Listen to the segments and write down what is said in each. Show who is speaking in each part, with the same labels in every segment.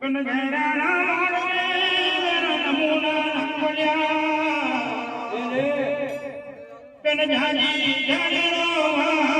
Speaker 1: જાની
Speaker 2: જાણી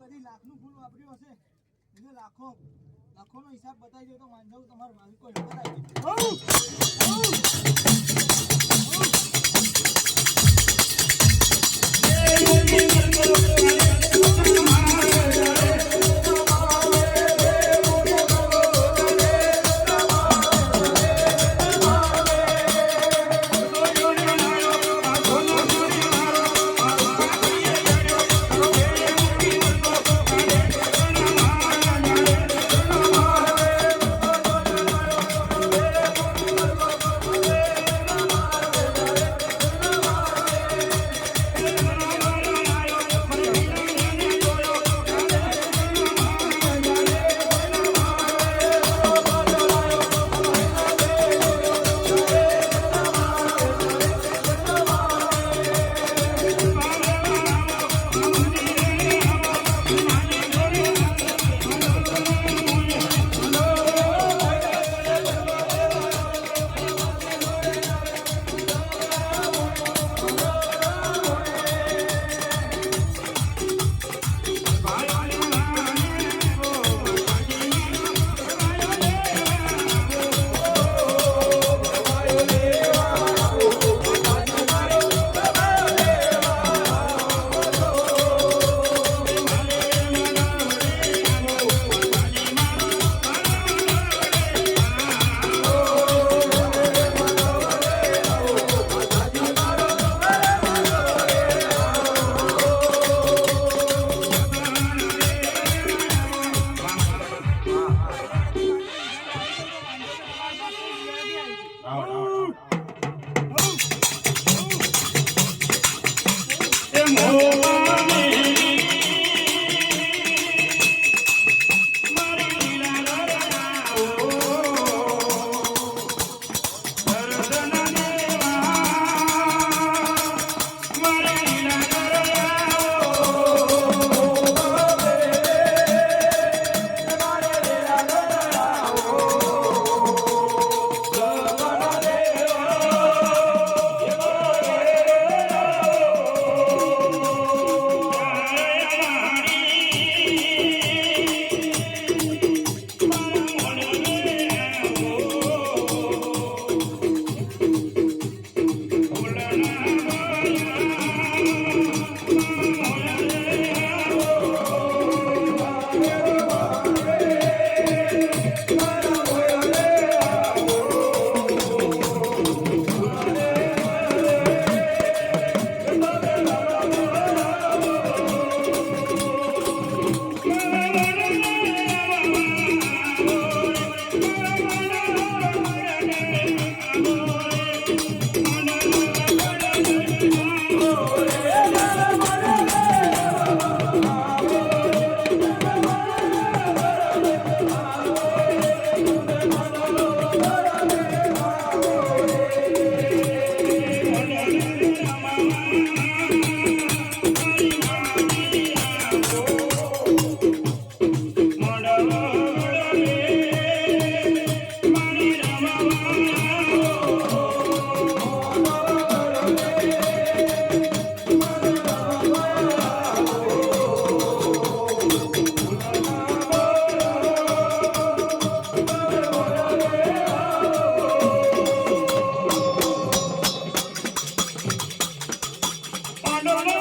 Speaker 2: કદી લાખનું ફૂલ વાપર્યું હશે? એટલે લાખો, લાખોનો હિસાબ બતાવી દો તો માનજાવું તમારું કોઈ બતાવી no, no.